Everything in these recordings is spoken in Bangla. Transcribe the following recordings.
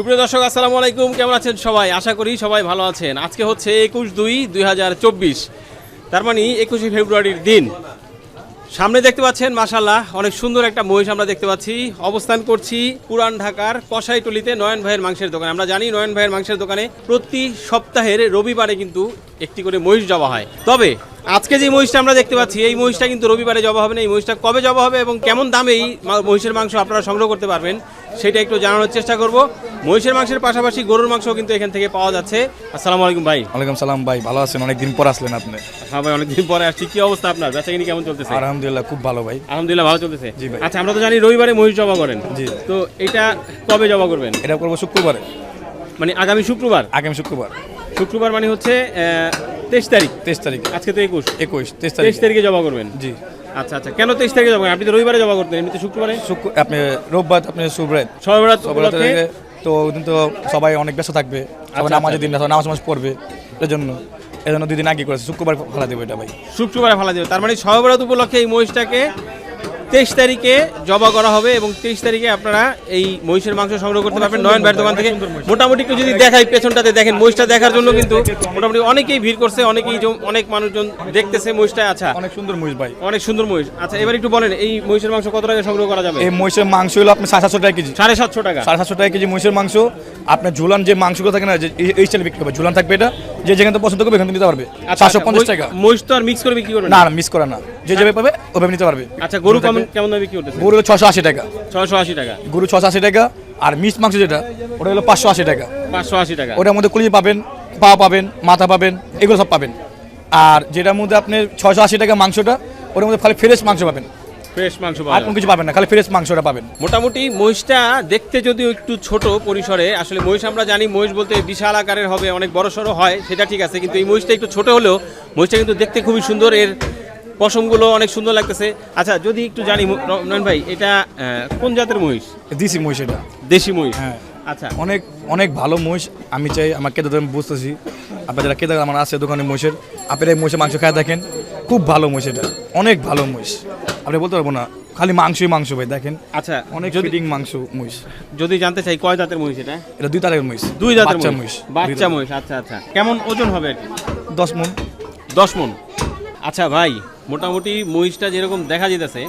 সুপ্রিয় দর্শক, আসসালামু আলাইকুম। কেমন আছেন সবাই? আশা করি সবাই ভালো আছেন। আজকে হচ্ছে একুশ দুই দুই হাজার চব্বিশ। তার মানে একুশে ফেব্রুয়ারির দিন। সামনে দেখতে পাচ্ছেন মাশাল্লাহ অনেক সুন্দর একটা মহিষ আমরা দেখতে পাচ্ছি। অবস্থান করছি পুরান ঢাকার কসাইটলিতে নয়ন ভাইয়ের মাংসের দোকানে। আমরা জানি নয়ন ভাইয়ের মাংসের দোকানে প্রতি সপ্তাহের রবিবারে কিন্তু একটি করে মহিষ যাওয়া হয়। তবে আজকে যে মহিষটা আমরা দেখতে পাচ্ছি এই মহিষটা কিন্তু রবিবারে জবা হবে না। এই মহিষটা কবে জবা হবে এবং কেমন দামে এই মহিষের মাংস আপনারা সংগ্রহ করতে পারবেন সেটা একটু জানানোর চেষ্টা করব। মহিষের মাংসের পাশাপাশি গরুর মাংস কিন্তু এখান থেকে পাওয়া যাচ্ছে। আসসালামু আলাইকুম ভাই। ওয়ালাইকুম সালাম ভাই ভালো আছেন? অনেকদিন পর আসলেন আপনি। হ্যাঁ ভাই অনেকদিন পরে আসছি। কি অবস্থা আপনার? বেচাকিনি কেমন চলতেছে? আলহামদুলিল্লাহ খুব ভালো ভাই। আলহামদুলিল্লাহ ভালো চলতেছে। জি ভাই। আচ্ছা আমরা তো জানি রবিবারে মহিষ জবা করেন। জি। তো এটা কবে জবা করবেন? এটা করব শুক্রবারে। মানে আগামী শুক্রবার? আগামী শুক্রবার। শুক্রবার মানে হচ্ছে তেইশ তারিখ। তেইশ তারিখ। আজকে তো একুশ। একুশ তেইশ তারিখ তেইশ তারিখে। জবা করবেন? জি। আচ্ছা আচ্ছা। কেন তেইশ তারিখে করেন? আপনি তো রবিবারে জবা করতেন এমনিতে শুক্রবারে। শুক্র আপনি রোববার আপনি সুব্রাত সবাই সবার তো ওদিন তো সবাই অনেক ব্যস্ত থাকবে। সবাই আচ্ছা, নামাজের দিন নামাজ নামাজ পড়বে। এর জন্য এই জন্য দুই দিন আগে করেছে। শুক্রবার ফালা দেবো এটা ভাই। শুক্রবার ফালা যাবে তার মানে সহবরাত উপলক্ষে এই মহিষটাকে তেইশ তারিখে জবা করা হবে এবং তেইশ তারিখে আপনারা এই মহিষের মাংস সংগ্রহ করতে পারবেন নয়ন ভাইয়ের দোকান থেকে। মোটামুটি একটু যদি দেখাই পেছনটাতে দেখেন মহিষটা দেখার জন্য কিন্তু মোটামুটি অনেকেই ভিড় করছে অনেকেই অনেক মানুষজন দেখতেছে মহিষটা আচ্ছা। অনেক সুন্দর মহিষ ভাই। অনেক সুন্দর মহিষ। আচ্ছা এবার একটু বলেন এই মহিষের মাংস কত টাকা সংগ্রহ করা যাবে? এই মহিষের মাংস হলো আপনি সাড়ে সাতশো টাকা কেজি। সাড়ে সাতশো টাকা। সাড়ে সাতশো টাকা কেজি মহিষের মাংস। আপনার ঝুলান যে মাংসগুলো থাকে না যে এই- স্টাইলে বিক্রি হবে। ঝুলান থাকবে এটা যে যেখানে পছন্দ করবে এখান নিতে পারবে। আচ্ছা, আচ্ছা, পঞ্চাশ টাকা। মহিষ তো আর মিক্স করে বিক্রি করবে না? মিস করে না। যে যেভাবে পাবে ওভাবে নিতে পারবে। আচ্ছা গরু কেমন কেমন দামে বিক্রি করতেছে গরু ছশো আশি টাকা। ছয়শো আশি টাকা। গরু ছশো আশি টাকা আর মিস মাংস যেটা ওটা হলো পাঁচশো আশি টাকা। পাঁচশো আশি টাকা। ওটার মধ্যে কুলি পাবেন পা পাবেন মাথা পাবেন এগুলো সব পাবেন। আর যেটার মধ্যে আপনি ছয়শো আশি টাকা মাংসটা ওটার মধ্যে খালি ফ্রেশ মাংস পাবেন। ফ্রেশ মাংস আর কোনো কিছু পাবেন না খালি ফ্রেশ মাংসটা পাবেন। মোটামুটি মহিষটা দেখতে যদিও একটু ছোট পরিসরে আসলে মহিষ আমরা জানি মহিষ বলতে বিশাল আকারের হবে অনেক বড় সড়ো হয় সেটা ঠিক আছে কিন্তু এই মহিষটা একটু ছোট হলেও মহিষটা কিন্তু দেখতে খুবই সুন্দর এর পশমগুলো অনেক সুন্দর লাগতেছে। আচ্ছা যদি একটু জানি নয়ন ভাই এটা কোন জাতের মহিষ? দেশি মহিষ এটা। দেশি মহিষ? হ্যাঁ। আচ্ছা। অনেক অনেক ভালো মহিষ। আমি চাই আমার কেদার আমি বুঝতেছি। আপনার যারা কেদার আমার আছে দোকানে মহিষের আপনারা এই মহিষের মাংস খায় দেখেন। খুব ভালো মহিষ এটা। অনেক ভালো মহিষ। আপনি বলতে পারব না। খালি মাংসই মাংস ভাই দেখেন। আচ্ছা অনেক যদি ফিটিং মাংস মহিষ। যদি জানতে চাই কয় জাতের মহিষ এটা? এটা দুই তারের মহিষ। দুই জাতের মহিষ। মহিষ। বাচ্চা মহিষ আচ্ছা আচ্ছা। কেমন ওজন হবে দশ মন। দশ মন। আচ্ছা ভাই মোটামুটি মহিষটা যেরকম দেখা যেতেছে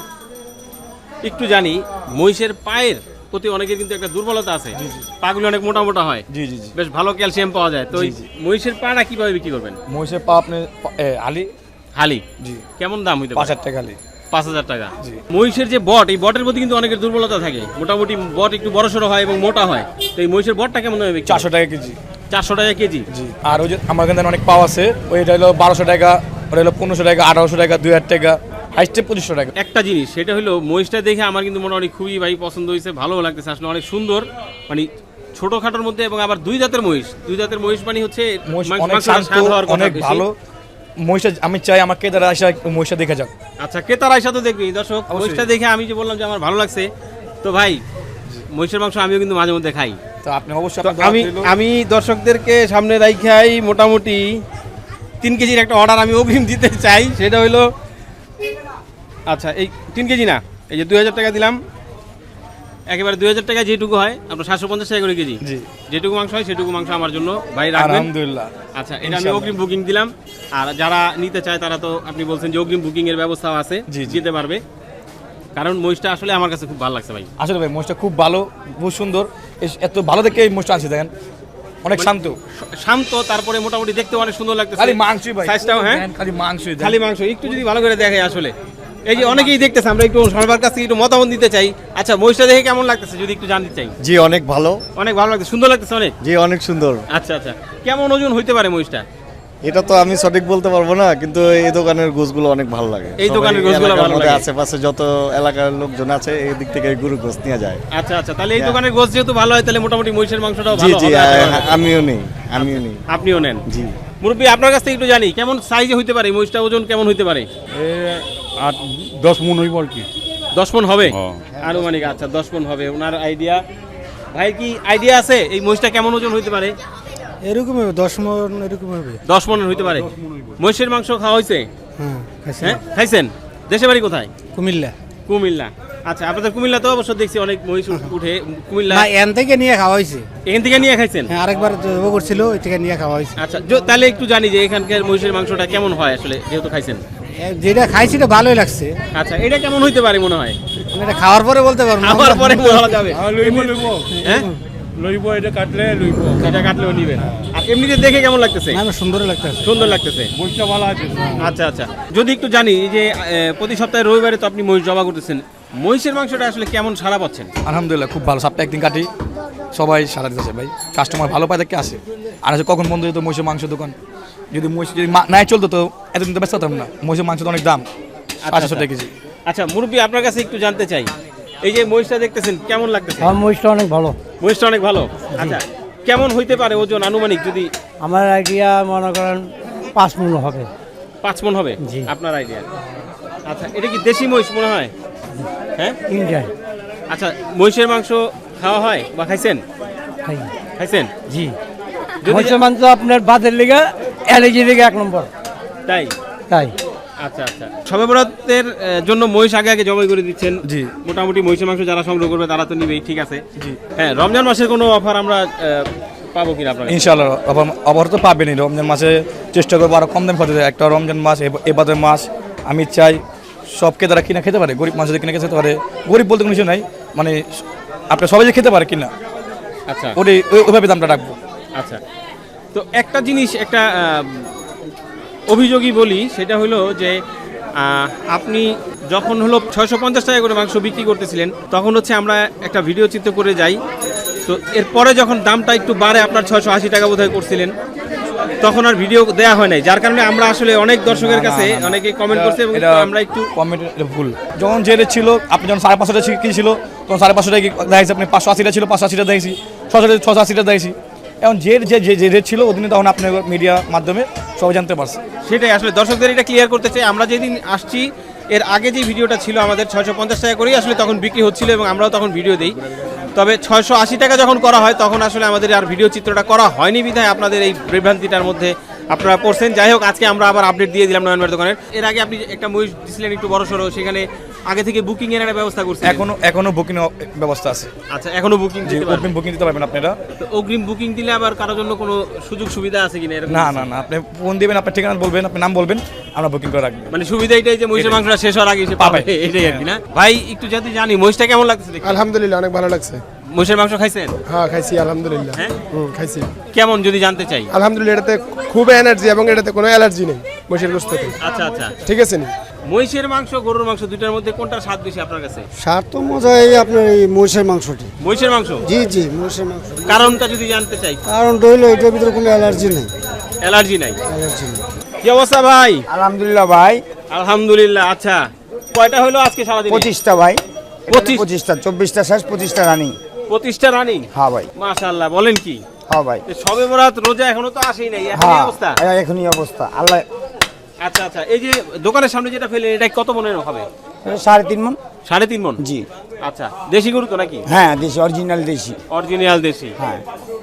একটু জানি মহিষের পায়ের প্রতি অনেকের কিন্তু একটা দুর্বলতা আছে। পাগুলো অনেক মোটা মোটা হয়। জি জি জি। বেশ ভালো ক্যালসিয়াম পাওয়া যায়। তো। মহিষের পাটা কীভাবে বিক্রি করবেন? মহিষের পা আপনি আলি হালি? জি। কেমন দাম হইতে পাঁচ হাজার টাকা হালি। পাঁচ হাজার টাকা। মহিষের যে বট এই বটের প্রতি কিন্তু অনেকের দুর্বলতা থাকে। মোটামুটি বট একটু বড় সড়ো হয় এবং মোটা হয়। তো এই মহিষের বটটা কেমন বিক্রি চারশো টাকা কেজি। চারশো টাকা কেজি। জি। আর ওই যে আমার এখানে অনেক পাওয়া আছে ওইটা হলো বারোশো টাকা ওটা হলো পনেরোশো টাকা আঠারোশো টাকা দুই হাজার টাকা হাইস্টে পঁচিশশো টাকা। একটা জিনিস সেটা হলো মহিষটা দেখে আমার কিন্তু মোটামুটি খুবই ভাই পছন্দ হয়েছে ভালো লাগতেছে আসলে অনেক সুন্দর। মানে ছোটখাটোর মধ্যে এবং আবার দুই জাতের মহিষ দুই জাতের মহিষ মানে হচ্ছে মহিষ অনেক। ভালো। মহিষটা আমি চাই আমার কেদারা আসা একটু মহিষটা দেখে যাক। আচ্ছা ক্রেতার আইসা তো দেখবি। দর্শক মহিষটা দেখে আমি যে বললাম যে আমার ভালো লাগছে তো ভাই মহিষের মাংস আমিও কিন্তু মাঝে মধ্যে খাই। তো আপনি অবশ্যই আমি আমি দর্শকদেরকে সামনে রাখাই মোটামুটি। তিন কেজির একটা অর্ডার আমি অগ্রিম দিতে চাই সেটা হইল আচ্ছা এই তিন কেজি না এই যে দুই হাজার টাকা দিলাম একেবারে দুই হাজার টাকা যেটুকু হয় আপনার সাতশো পঞ্চাশ টাকা করে কেজি। যেটুকু মাংস হয় সেটুকু মাংস আমার জন্য ভাই আলহামদুলিল্লাহ। আচ্ছা এটা আমি অগ্রিম বুকিং দিলাম আর যারা নিতে চায় তারা তো আপনি বলছেন যে অগ্রিম বুকিং এর ব্যবস্থাও আছে। দিতে পারবে। কারণ মহিষটা আসলে আমার কাছে খুব ভালো লাগছে ভাই। আসলে ভাই মহিষটা খুব ভালো খুব সুন্দর। এত ভালো দেখে এই মহিষটা আনছি দেখেন। অনেক শান্ত। শান্ত তারপরে মোটামুটি দেখতে অনেক সুন্দর লাগতেছে। খালি মাংসই ভাই। সাইজটাও হ্যাঁ? খালি মাংসই খালি মাংস একটু যদি ভালো করে দেখে আসলে। এই যে অনেকেই দেখতেছে আমরা একটু সবার কাছ থেকে একটু মতামত দিতে চাই। আচ্ছা মহিষটা দেখে কেমন লাগতেছে যদি একটু জানতে চাই? জি অনেক ভালো। অনেক ভালো লাগছে সুন্দর লাগতেছে অনেক? জি অনেক সুন্দর। আচ্ছা আচ্ছা। কেমন ওজন হইতে পারে মহিষটা? এটা তো আমি সঠিক বলতে পারব না কিন্তু এই দোকানের গোছগুলো অনেক ভালো লাগে। এই দোকানের এলাকার ভালো লাগে। আশেপাশে যত এলাকার লোকজন আছে এই দিক থেকে গরু গোছ নিয়ে যায়। আচ্ছা আচ্ছা তাহলে এই দোকানের গোছ যেহেতু ভালো হয় তাহলে মোটামুটি মহিষের মাংসটাও ভালো জি হবে আ- যায়। আমিও নেই আমিও নেই। আপনিও নেন। জি। মুরব্বী আপনার কাছ থেকে একটু জানি কেমন সাইজে হইতে পারে মহিষটা ওজন কেমন হইতে পারে? আট দশ মন হইব আর কি। দশ মন হবে? হ্যাঁ। আনুমানিক আচ্ছা দশ মন হবে। ওনার আইডিয়া ভাই কি আইডিয়া আছে? এই মহিষটা কেমন ওজন হইতে পারে? এরকম হবে দশ মন এরকম হবে। দশ মনের হইতে পারে। মহিষের মাংস খাওয়া হয়েছে হ্যাঁ খাইছি। হ্যাঁ খাইছেন? দেশে বাড়ি কোথায়? কুমিল্লা। কুমিল্লা। আচ্ছা আপনাদের কুমিল্লা তো অবশ্য দেখছি অনেক মহিষ উঠে কুমিল্লা না এন থেকে নিয়ে খাওয়া হয়েছে এখান থেকে নিয়ে খাইছেন? হ্যাঁ আরেকবার জব করছিল ওই থেকে নিয়ে খাওয়া হয়েছে আচ্ছা যো- তাহলে একটু জানি যে এখানকার মহিষের মাংসটা কেমন হয় আসলে যেহেতু খাইছেন? এ, যেটা খাইছি এটা ভালোই লাগছে। আচ্ছা এটা কেমন হইতে পারে মনে হয়? মানে এটা খাওয়ার পরে বলতে পারব না। আমার পরে বলা যাবে। হ্যাঁ? লইব এটা কাটলে লইব। এটা কাটলেও নিবেন আর এমনিতে দেখে কেমন লাগতেছে? না সুন্দরই লাগতেছে। সুন্দর লাগতেছে। বইটা ভালো আছে আচ্ছা আচ্ছা। যদি একটু জানি যে প্রতি সপ্তাহে রবিবারে তো আপনি মহিষ জবা করতেছেন মহিষের মাংসটা আসলে কেমন সারা পাচ্ছেন? আলহামদুলিল্লাহ খুব ভালো। সপ্তাহে একদিন কাটি সবাই সারা দিতেছে ভাই। কাস্টমার ভালো পায় দেখে আসে। আর আছে কখন বন্ধ হতো মহিষের মাংস দোকান? যদি মহিষ যদি মা- নাই চলতো তো এতদিন তো ব্যস্ত হতাম না। মহিষের মাংস তো অনেক দাম সাতশো টাকা কেজি। আচ্ছা মুরব্বী আপনার কাছে একটু জানতে চাই। এই যে মহিষটা দেখতেছেন কেমন লাগতেছে? আমার মহিষটা অনেক ভালো। মহিষটা অনেক ভালো? আচ্ছা কেমন হইতে পারে ওজন আনুমানিক যদি আমার আইডিয়া মনে করেন পাঁচ মূল্য হবে। পাঁচ মন হবে? জি। আপনার আইডিয়া আচ্ছা এটা কি দেশি মহিষ মনে হয়? হ্যাঁ? ইন্ডিয়ায় আচ্ছা মহিষের মাংস খাওয়া হয় বা খাইছেন? খাইছেন? জি। মহিষের মাংস আপনার বাদের লিগে অ্যালার্জি লিগে এক নম্বর। তাই? তাই। আচ্ছা আচ্ছা। সবে বরাতের জন্য মহিষ আগে আগে জবাই করে দিচ্ছেন। জি। মোটামুটি মহিষের মাংস যারা সংগ্রহ করবে তারা তো নিবেই ঠিক আছে? হ্যাঁ রমজান মাসের কোনো অফার আমরা পাবো কিনা আপনার আবার- আবার তো পাবেনই। রমজান মাসে চেষ্টা করব আরও কম দাম খাতে একটা রমজান মাস এব- এবাদের মাস আমি চাই সবকে তারা কিনা খেতে পারে গরিব মানুষদের কিনা খেতে পারে। গরিব বলতে কোনো কিছু নাই মানে আপনার সবাই যে খেতে পারে কিনা। আচ্ছা। ওটাই ওই- ওইভাবে দামটা রাখব। আচ্ছা। তো একটা জিনিস একটা অভিযোগই বলি সেটা হলো যে আপনি যখন হলো ছয়শো পঞ্চাশ টাকা করে মাংস বিক্রি করতেছিলেন তখন হচ্ছে আমরা একটা ভিডিও চিত্র করে যাই। তো এরপরে যখন দামটা একটু বাড়ে আপনার ছয়শো আশি টাকা বোধহয় করছিলেন তখন আর ভিডিও দেওয়া হয় নাই। যার কারণে আমরা আসলে অনেক দর্শকের কাছে অনেকে কমেন্ট করছে এবং আমরা একটু কমেন্ট ভুল। যখন যে রেট ছিল আপনি যখন সাড়ে পাঁচশো টাকা কি ছিল তখন সাড়ে পাঁচশো টাকা দেখেছি আপনি পাঁচশো আশিটা ছিল পাঁচশো আশিটা দেখেছি ছশো ছশো আশিটা দেখেছি এখন যে যে যে- রেট ছিল ওদিনে তখন আপনার মিডিয়া মাধ্যমে সবাই জানতে পারছে। সেটাই আসলে দর্শকদের এটা ক্লিয়ার করতে চাই। আমরা যেদিন আসছি, এর আগে যে ভিডিওটা ছিল আমাদের ছয়শো পঞ্চাশ টাকা করেই আসলে তখন বিক্রি হচ্ছিল এবং আমরাও তখন ভিডিও দিই। তবে ছয়শো আশি টাকা যখন করা হয়, তখন আসলে আমাদের আর ভিডিও চিত্রটা করা হয়নি বিধায় আপনাদের এই বিভ্রান্তিটার মধ্যে আপনারা পড়ছেন। যাই হোক, আজকে আমরা আবার আপডেট দিয়ে দিলাম নয়নবার দোকানের। এর আগে আপনি একটা মহিষ দিছিলেন একটু বড় সড়ো সেখানে আগে থেকে বুকিং এর একটা ব্যবস্থা করছেন এখনও এখনও বুকিং ব্যবস্থা আছে। আচ্ছা এখনও বুকিং দিতে পারবেন অগ্রিম বুকিং দিতে পারবেন আপনারা। তো অগ্রিম বুকিং দিলে আবার কারোর জন্য কোনো সুযোগ সুবিধা আছে কিনা এরকম? না না না আপনি ফোন দিবেন আপনার ঠিকানা বলবেন আপনি নাম বলবেন আমরা বুকিং করে রাখব। মানে সুবিধা এটাই যে মহিষের মাংসটা শেষ হওয়ার আগে সে পাবে। এটাই আর কি না? ভাই একটু যদি জানি মহিষটা কেমন লাগছে? আলহামদুলিল্লাহ অনেক ভালো লাগছে। মহিষের মাংস খাইছেন? হ্যাঁ খাইছি আলহামদুলিল্লাহ। হ্যাঁ? হুম খাইছি। কেমন যদি জানতে চাই? আলহামদুলিল্লাহ এটাতে খুব এনার্জি এবং এটাতে কোনো অ্যালার্জি নেই মহিষের গোস্ততে আচ্ছা আচ্ছা। ঠিক আছে নি? মহিষের মাংস গরুর মাংস দুটার মধ্যে কোনটা স্বাদ বেশি আপনার কাছে? স্বাদ তো মজা এই আপনার এই মহিষের মাংসটি। মহিষের মাংস? জি জি মহিষের মাংস। কারণটা যদি জানতে চাই। কারণ রইল এটার ভিতরে কোনো অ্যালার্জি নেই। অ্যালার্জি নাই? অ্যালার্জি নেই। কি অবস্থা ভাই? আলহামদুলিল্লাহ ভাই। আলহামদুলিল্লাহ আচ্ছা। কয়টা হলো আজকে সারাদিন? পঁচিশটা ভাই। পঁচিশ? পঁচিশটা চব্বিশটা শেষ পঁচিশটা রানিং। পঁচিশটা রানিং? হ্যাঁ ভাই। মাশাআল্লাহ বলেন কি? হ্যাঁ ভাই। সবে বরাত রোজা এখনও তো আসেই নাই এখন হ্যাঁ অবস্থা? এই এখনই অবস্থা। আল্লাহ আচ্ছা আচ্ছা। এই যে দোকানের সামনে যেটা ফেলে এটা কত মনের হবে? সাড়ে তিন মন। সাড়ে তিন মন? জি। আচ্ছা। দেশি গরু তো নাকি? হ্যাঁ দেশি অরিজিনাল দেশি। অরিজিনাল দেশি। হ্যাঁ।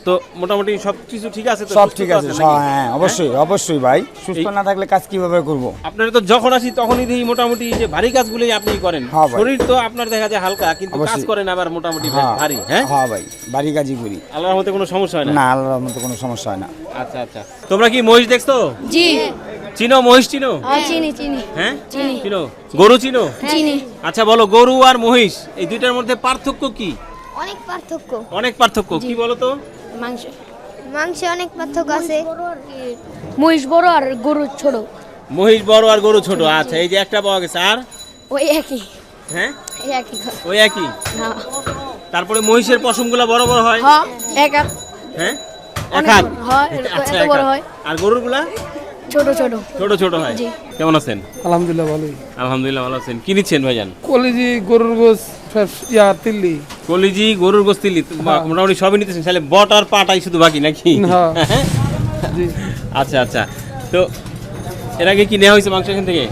তো মোটামুটি সব কিছু ঠিক আছে তো? সব ঠিক আছে হ্যাঁ অবশ্যই অবশ্যই ভাই। সুস্থ না থাকলে কাজ কীভাবে করব? আপনারা তো যখন আসি তখনই দেখি মোটামুটি যে ভারী কাজগুলোই আপনি করেন। হ্যাঁ শরীর তো আপনার দেখা যায় হালকা কিন্তু কাজ করেন আবার মোটামুটি হ্যাঁ। ভারী হ্যাঁ? হ্যাঁ ভাই বাড়ি কাজই করি। আল্লাহর মতে কোনো সমস্যা হয় না? না আল্লাহর মতো কোনো সমস্যা হয় না। আচ্ছা আচ্ছা। তোমরা কি মহিষ দেখছ? জি। চিনো মহিষ চিনো? হ্যাঁ চিনি চিনি। হ্যাঁ? চিনো। গরু চিনো? চিনি। আচ্ছা বলো গরু আর মহিষ এই দুইটার মধ্যে পার্থক্য কি? অনেক পার্থক্য। অনেক পার্থক্য কি বলো তো মাংস। মাংসে অনেক পার্থক্য আছে। মহিষ বড় আর গরু ছোট। মহিষ বড় আর গরু ছোট আচ্ছা এই যে একটা পাওয়া গেছে আর? ওই একই। হ্যাঁ? একই ওই একই? হ্যাঁ। তারপরে মহিষের পশমগুলো বড় বড় হয়? হ্যাঁ এক হাত। হ্যাঁ? এক হাত? বড় হয়, আচ্ছা, এত বড় হয়। আর গরুরগুলা ছোট ছোট। ছোট ছোট হয়? কেমন আছেন? আলহামদুলিল্লাহ ভালোই আলহামদুলিল্লাহ ভালো আছেন। কি নিচ্ছেন ভাইজান? কলেজি গরুর গোস ইয়া তিল্লি। কলিজি গরুর গোস্তিলি মোটামুটি সবই নিতেছেন? তাহলে বট আর পাটাই শুধু বাকি নাকি? হ্যাঁ। আচ্ছা আচ্ছা। তো এর আগে কি নেওয়া হয়েছে মাংস এখান থেকে?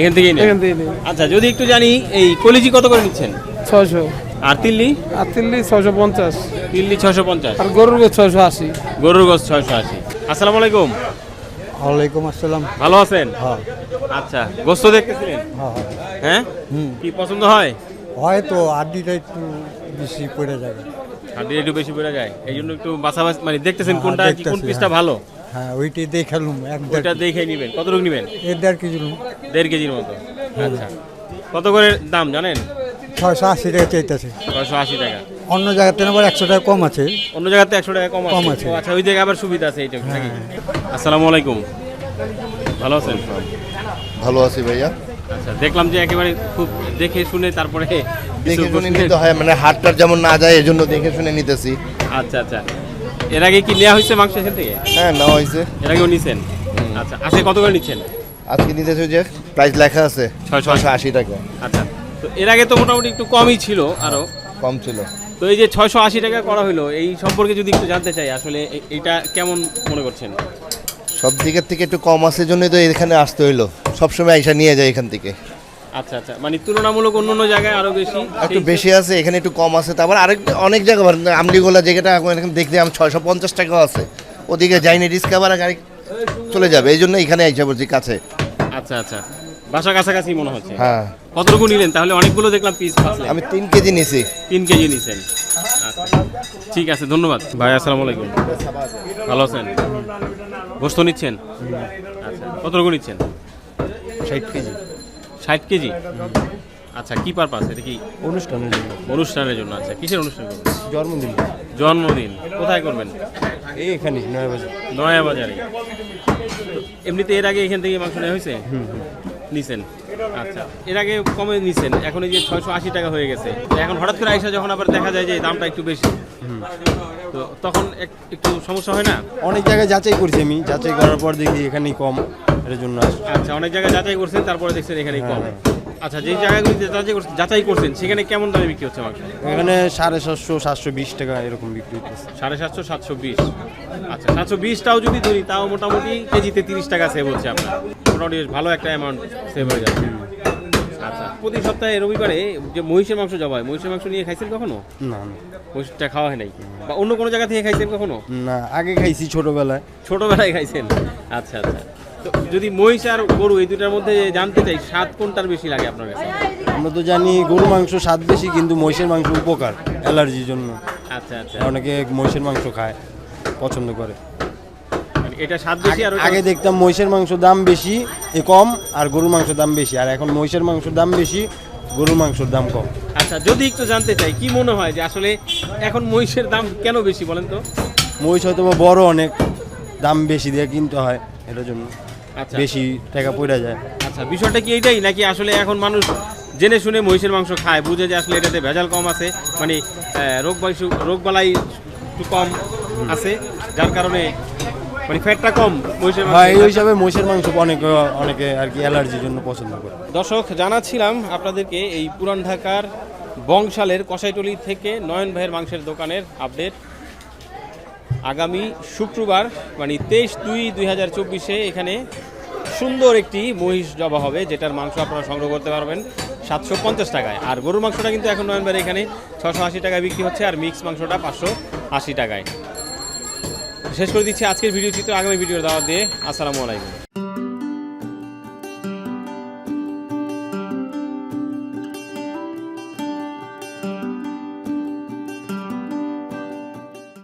এখান থেকেই এখান থেকে আচ্ছা যদি একটু জানি এই কলিজি কত করে নিচ্ছেন? ছয়শো। আর তিল্লি? আর তিল্লি ছয়শো পঞ্চাশ। তিল্লি ছশো পঞ্চাশ। আর গরুর গোস ছয়শো আশি। গরুর গোস ছয়শো আশি। আসসালামু আলাইকুম। ওয়ালাইকুম আসসালাম। ভালো আছেন? হ্যাঁ। আচ্ছা গোস্ত দেখতেছিলেন? হ্যাঁ কি পছন্দ হয়? হয়তো আড্ডিটা একটু বেশি পড়ে যাবে হাড্ডি একটু বেশি বেড়ে যায়। এই জন্য একটু বাছাবাছি মানে দেখতেছেন হ্যাঁ, কোনটা কি কোন পিসটা হ্যাঁ। ভালো? হ্যাঁ ওইটাই দেখালুম এক ওইটা দেখে নেবেন। কতটুকু নেবেন? এর দেড় কেজি দেড় কেজির মতো। আচ্ছা। কত করে দাম জানেন? ছয়শো আশি টাকা চাইতেছে। ছয়শো আশি টাকা। অন্য জায়গাতে আবার একশো টাকা কম আছে। অন্য জায়গাতে একশো টাকা কম কম আছে। আছে। আচ্ছা ওই জায়গায় আবার সুবিধা আছে এইটা নাকি? আসসালামু আলাইকুম। ভালো আছেন ভালো আছি ভাইয়া। আচ্ছা দেখলাম যে একেবারে খুব দেখে শুনে তারপরে কিছু দেখে শুনে নিতে হয় মানে হাটটার যেমন না যায় এই জন্য দেখে শুনে নিতেছি। আচ্ছা আচ্ছা। এর আগে কি নেওয়া হয়েছে মাংস এখান থেকে? হ্যাঁ নেওয়া হয়েছে। এর আগেও নিছেন? আচ্ছা আজকে কত করে নিচ্ছেন? আজকে নিতেছে যে প্রাইস লেখা আছে ছয়শো ছয়শো আশি টাকা। আচ্ছা তো এর আগে তো মোটামুটি একটু কমই ছিল আরও। কম ছিল। তো এই যে ছয়শো আশি টাকা করা হলো এই সম্পর্কে যদি একটু জানতে চাই আসলে এটা কেমন মনে করছেন? সব দিকের থেকে একটু কম আছে জন্যই তো এখানে আসতে হইল। সবসময় আইসা নিয়ে যায় এখান থেকে। আচ্ছা আচ্ছা। মানে তুলনামূলক অন্য অন্য জায়গায় আরও বেশি? একটু বেশি আছে এখানে একটু কম আছে। তারপর আরেক অনেক জায়গা আমলিগোলা জায়গাটা এখন এখানে দেখতে আমি ছয়শো পঞ্চাশ টাকাও আছে। ওদিকে যাইনি রিস্ক আবার গাড়ি চলে যাবে। এই জন্য এখানে আইসা বলছি কাছে। আচ্ছা আচ্ছা। বাসা কাছাকাছি মনে হচ্ছে। হ্যাঁ। কতটুকু নিলেন? তাহলে অনেকগুলো দেখলাম পিস আমি তিন কেজি নিছি। তিন কেজি নিছেন। আচ্ছা। ঠিক আছে ধন্যবাদ। ভাই আসসালামু আলাইকুম। ভালো আছেন? গোস্ত নিচ্ছেন? আচ্ছা। কতটুকু নিচ্ছেন? ষাট কেজি। ষাট কেজি? আচ্ছা কি পারপাস এটা কি অনুষ্ঠানের জন্য। অনুষ্ঠানের জন্য? আচ্ছা কিসের অনুষ্ঠান? করবেন জন্মদিন। জন্মদিন। কোথায় করবেন? এই এখানে নয় বাজে নয়া বাজারে এমনিতে এর আগে এখান থেকে মাংস নেওয়া হয়েছে? নিছেন? আচ্ছা। এর আগে কমে নিছেন এখন এই যে ছয়শো আশি টাকা হয়ে গেছে। এখন হঠাৎ করে আইসা যখন আবার দেখা যায় যে দামটা একটু বেশি তো তখন এক- একটু সমস্যা হয় না? অনেক জায়গায় যাচাই করছি আমি যাচাই করার পর দেখি এখানেই কম এর জন্য আচ্ছা অনেক জায়গায় যাচাই করছেন তারপরে দেখছেন এখানে কম। আচ্ছা যে জায়গাগুলিতে যাচাই করছেন যাচাই করছেন সেখানে কেমন দামে বিক্রি হচ্ছে মাংস? এখানে সাড়ে সাতশো সাতশো বিশ টাকা এরকম বিক্রি হচ্ছে সাড়ে সাতশো সাতশো বিশ। আচ্ছা সাতশো বিশটাও যদি ধরি তাও মোটামুটি কেজিতে তিরিশ টাকা সেভ হচ্ছে আপনার। মোটামুটি বেশ ভালো একটা অ্যামাউন্ট সেভ হয়ে যাবে আচ্ছা প্রতি সপ্তাহে রবিবারে যে মহিষের মাংস জবা হয় মহিষের মাংস নিয়ে খাইছেন কখনো? না। মহিষটা খাওয়া হয় নাই? বা অন্য কোনো জায়গা থেকে খাইছেন কখনো? না আগে খাইছি ছোটবেলায়। ছোটবেলায় খাইছেন? আচ্ছা আচ্ছা। তো যদি মহিষ আর গরু এই দুটার মধ্যে জানতে চাই স্বাদ কোনটার বেশি লাগে আপনার কাছে? আমরা তো জানি গরুর মাংস স্বাদ বেশি কিন্তু মহিষের মাংস উপকার অ্যালার্জির জন্য। আচ্ছা আচ্ছা। অনেকে মহিষের মাংস খায় পছন্দ করে। এটা স্বাদ বেশি আর আগে দেখতাম মহিষের মাংস দাম বেশি এ কম আর গরুর মাংস দাম বেশি। আর এখন মহিষের মাংসের দাম বেশি গরুর মাংসের দাম কম। আচ্ছা যদি একটু জানতে চাই কি মনে হয় যে আসলে এখন মহিষের দাম কেন বেশি বলেন তো? মহিষ হয়তো বড় অনেক দাম বেশি দিয়ে কিনতে হয় এটার জন্য আচ্ছা। বেশি টাকা পড়ে যায়। আচ্ছা বিষয়টা কি এইটাই নাকি আসলে এখন মানুষ জেনে শুনে মহিষের মাংস খায় বুঝে যে আসলে এটাতে ভেজাল কম আছে মানে রোগ রোগ বালাই একটু কম আছে যার কারণে মানে ফ্যাটটা কম মহিষের হ্যাঁ এই হিসাবে মহিষের মাংস অনেকে অনেকে আর কি অ্যালার্জির জন্য পছন্দ করে। দর্শক জানাচ্ছিলাম আপনাদেরকে এই পুরান ঢাকার বংশালের কষাইটলি থেকে নয়ন ভাইয়ের মাংসের দোকানের আপডেট আগামী শুক্রবার মানে তেইশ দুই দুই হাজার চব্বিশে এখানে সুন্দর একটি মহিষ জবা হবে যেটার মাংস আপনারা সংগ্রহ করতে পারবেন সাতশো পঞ্চাশ টাকায়। আর গরুর মাংসটা কিন্তু এখন নয়ন ভাইয়ের এখানে ছশো আশি টাকায় বিক্রি হচ্ছে আর মিক্স মাংসটা পাঁচশো আশি টাকায়। শেষ করে দিচ্ছি আজকের ভিডিও চিত্র আগামী ভিডিওর দাওয়া দিয়ে। আসসালামু আলাইকুম।